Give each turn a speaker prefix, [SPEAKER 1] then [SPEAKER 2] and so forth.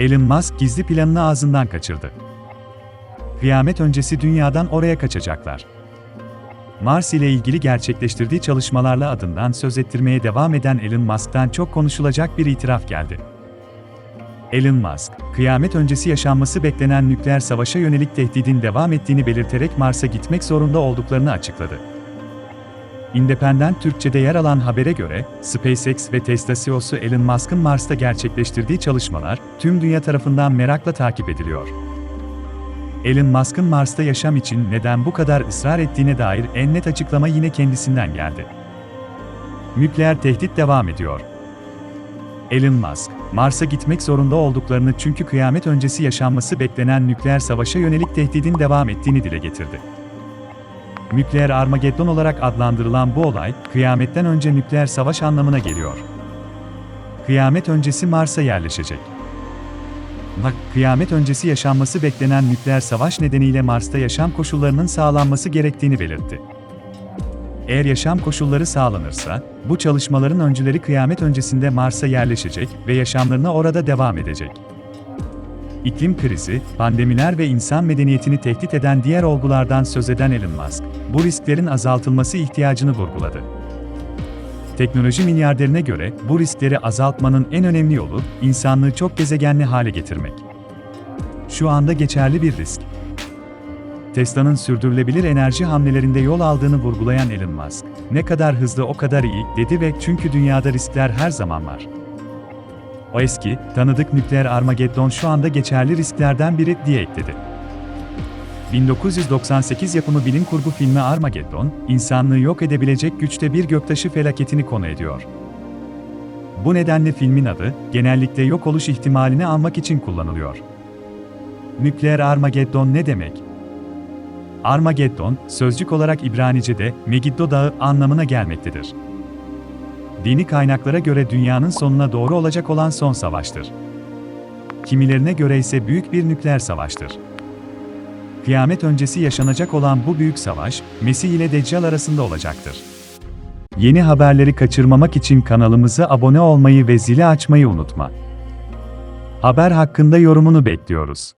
[SPEAKER 1] Elon Musk gizli planını ağzından kaçırdı. Kıyamet öncesi dünyadan oraya kaçacaklar. Mars ile ilgili gerçekleştirdiği çalışmalarla adından söz ettirmeye devam eden Elon Musk'tan çok konuşulacak bir itiraf geldi. Elon Musk, kıyamet öncesi yaşanması beklenen nükleer savaşa yönelik tehdidin devam ettiğini belirterek Mars'a gitmek zorunda olduklarını açıkladı. Independent Türkçe'de yer alan habere göre, SpaceX ve Tesla CEO'su Elon Musk'ın Mars'ta gerçekleştirdiği çalışmalar, tüm dünya tarafından merakla takip ediliyor. Elon Musk'ın Mars'ta yaşam için neden bu kadar ısrar ettiğine dair en net açıklama yine kendisinden geldi. Nükleer tehdit devam ediyor. Elon Musk, Mars'a gitmek zorunda olduklarını çünkü kıyamet öncesi yaşanması beklenen nükleer savaşa yönelik tehdidin devam ettiğini dile getirdi. Nükleer Armageddon olarak adlandırılan bu olay, kıyametten önce nükleer savaş anlamına geliyor. Kıyamet öncesi Mars'a yerleşecek. Bak, kıyamet öncesi yaşanması beklenen nükleer savaş nedeniyle Mars'ta yaşam koşullarının sağlanması gerektiğini belirtti. Eğer yaşam koşulları sağlanırsa, bu çalışmaların öncüleri kıyamet öncesinde Mars'a yerleşecek ve yaşamlarına orada devam edecek. İklim krizi, pandemiler ve insan medeniyetini tehdit eden diğer olgulardan söz eden Elon Musk, bu risklerin azaltılması ihtiyacını vurguladı. Teknoloji milyarderine göre bu riskleri azaltmanın en önemli yolu insanlığı çok gezegenli hale getirmek. Şu anda geçerli bir risk. Tesla'nın sürdürülebilir enerji hamlelerinde yol aldığını vurgulayan Elon Musk, "Ne kadar hızlı o kadar iyi." dedi ve çünkü dünyada riskler her zaman var. O eski, tanıdık nükleer Armageddon şu anda geçerli risklerden biri diye ekledi. 1998 yapımı bilim kurgu filmi Armageddon, insanlığı yok edebilecek güçte bir göktaşı felaketini konu ediyor. Bu nedenle filmin adı, genellikle yok oluş ihtimalini almak için kullanılıyor. Nükleer Armageddon ne demek? Armageddon, sözcük olarak İbranice'de Megiddo Dağı anlamına gelmektedir. Dini kaynaklara göre dünyanın sonuna doğru olacak olan son savaştır. Kimilerine göre ise büyük bir nükleer savaştır. Kıyamet öncesi yaşanacak olan bu büyük savaş, Mesih ile Deccal arasında olacaktır. Yeni haberleri kaçırmamak için kanalımıza abone olmayı ve zili açmayı unutma. Haber hakkında yorumunu bekliyoruz.